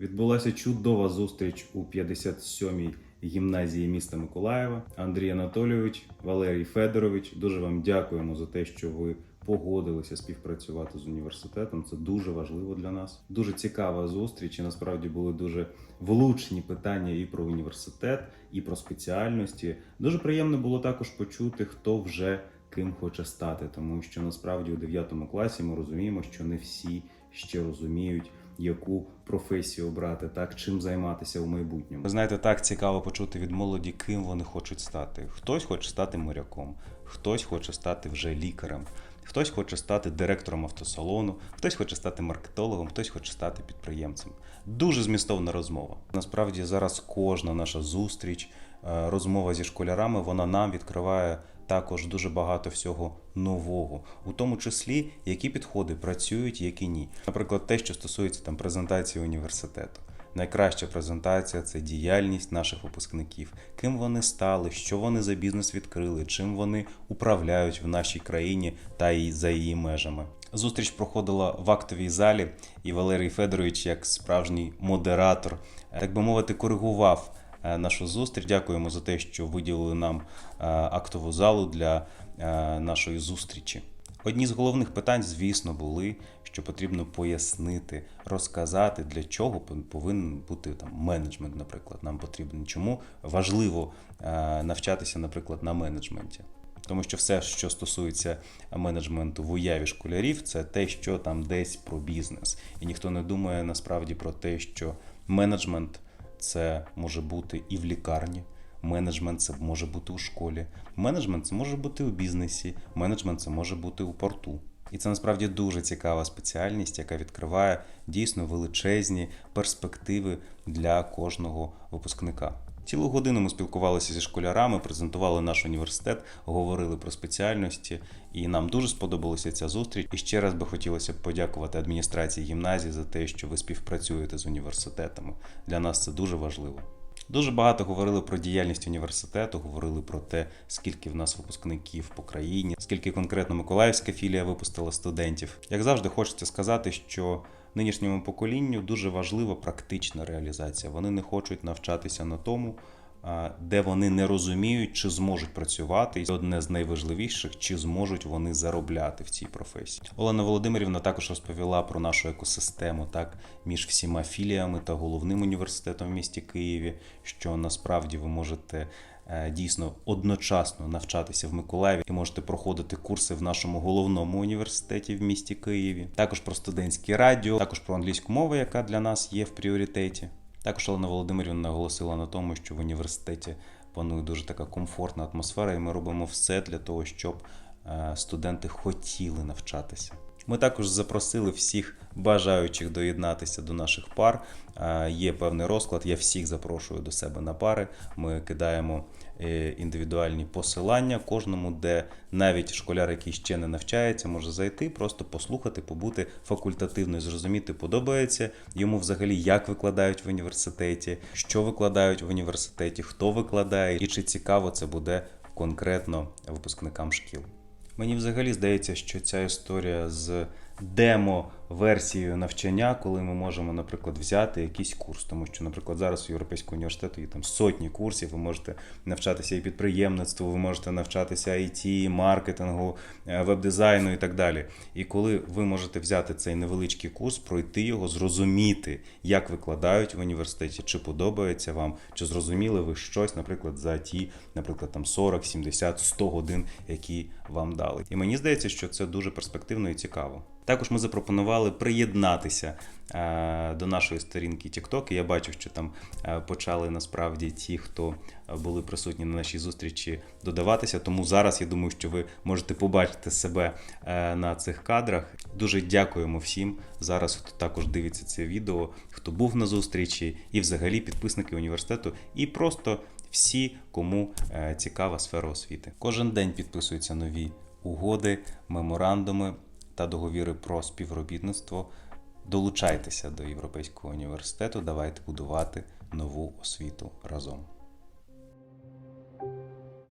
Відбулася чудова зустріч у 57-й гімназії міста Миколаєва. Андрій Анатолійович, Валерій Федорович, дуже вам дякуємо за те, що ви погодилися співпрацювати з університетом. Це дуже важливо для нас. Дуже цікава зустріч. І насправді були дуже влучні питання і про університет, і про спеціальності. Дуже приємно було також почути, хто вже ким хоче стати, тому що насправді у 9 класі ми розуміємо, що не всі ще розуміють. Яку професію обрати, так чим займатися у майбутньому? Ви знаєте, так цікаво почути від молоді, ким вони хочуть стати. Хтось хоче стати моряком, хтось хоче стати вже лікарем, хтось хоче стати директором автосалону, хтось хоче стати маркетологом, хтось хоче стати підприємцем. Дуже змістовна розмова. Насправді зараз кожна наша зустріч, е, розмова зі школярами, вона нам відкриває також дуже багато всього нового, у тому числі які підходи працюють, які ні. Наприклад, те, що стосується там презентації університету. Найкраща презентація це діяльність наших випускників, ким вони стали, що вони за бізнес відкрили, чим вони управляють в нашій країні та й за її межами. Зустріч проходила в актовій залі, і Валерій Федорович, як справжній модератор, так би мовити, коригував нашу зустріч. Дякуємо за те, що виділили нам е, актову залу для е, нашої зустрічі. Одні з головних питань, звісно, були, що потрібно пояснити, розказати, для чого повинен бути там менеджмент, наприклад. Нам потрібен чому важливо е, навчатися, наприклад, на менеджменті. Тому що все, що стосується менеджменту в уяві школярів, це те, що там десь про бізнес. І ніхто не думає насправді про те, що менеджмент це може бути і в лікарні. Менеджмент це може бути у школі, менеджмент це може бути у бізнесі, менеджмент це може бути у порту. І це насправді дуже цікава спеціальність, яка відкриває дійсно величезні перспективи для кожного випускника. Цілу годину ми спілкувалися зі школярами, презентували наш університет, говорили про спеціальності, і нам дуже сподобалася ця зустріч. І ще раз би хотілося подякувати адміністрації гімназії за те, що ви співпрацюєте з університетами. Для нас це дуже важливо. Дуже багато говорили про діяльність університету, говорили про те, скільки в нас випускників по країні, скільки конкретно Миколаївська філія випустила студентів. Як завжди, хочеться сказати, що нинішньому поколінню дуже важлива практична реалізація. Вони не хочуть навчатися на тому, де вони не розуміють, чи зможуть працювати, і одне з найважливіших, чи зможуть вони заробляти в цій професії. Олена Володимирівна також розповіла про нашу екосистему, так між всіма філіями та головним університетом в місті Києві, що насправді ви можете. Е, Дійсно одночасно навчатися в Миколаєві і можете проходити курси в нашому головному університеті в місті Києві. Також про студентське радіо, також про англійську мову, яка для нас є в пріоритеті. Також Олена Володимирівна наголосила на тому, що в університеті панує дуже така комфортна атмосфера, і ми робимо все для того, щоб е, студенти хотіли навчатися. Ми також запросили всіх бажаючих доєднатися до наших пар. Є певний розклад. Я всіх запрошую до себе на пари. Ми кидаємо е, індивідуальні посилання кожному, де навіть школяр, який ще не навчається, може зайти, просто послухати, побути факультативно і зрозуміти, подобається йому взагалі, як викладають в університеті, що викладають в університеті, хто викладає, і чи цікаво це буде конкретно випускникам шкіл. Мені взагалі здається, що ця історія з демо-версією навчання, коли ми можемо, наприклад, взяти якийсь курс, тому що, наприклад, зараз у Європейського університету є там сотні курсів, ви можете навчатися і підприємництву, ви можете навчатися IT, маркетингу, е, веб-дизайну і так далі. І коли ви можете взяти цей невеличкий курс, пройти його, зрозуміти, як викладають в університеті, чи подобається вам, чи зрозуміли ви щось, наприклад, за ті, наприклад, там 40, 70, 100 годин, які вам дали. І мені здається, що це дуже перспективно і цікаво. Також ми запропонували приєднатися е, до нашої сторінки TikTok. Я бачу, що там е, почали насправді ті, хто е, були присутні на нашій зустрічі, додаватися. Тому зараз я думаю, що ви можете побачити себе на цих кадрах. Дуже дякуємо всім зараз, хто також дивиться це відео, хто був на зустрічі, і взагалі підписники університету, і просто всі, кому цікава сфера освіти. Кожен день підписуються нові угоди, меморандуми та договіри про співробітництво. Долучайтеся до Європейського університету. Давайте будувати нову освіту разом.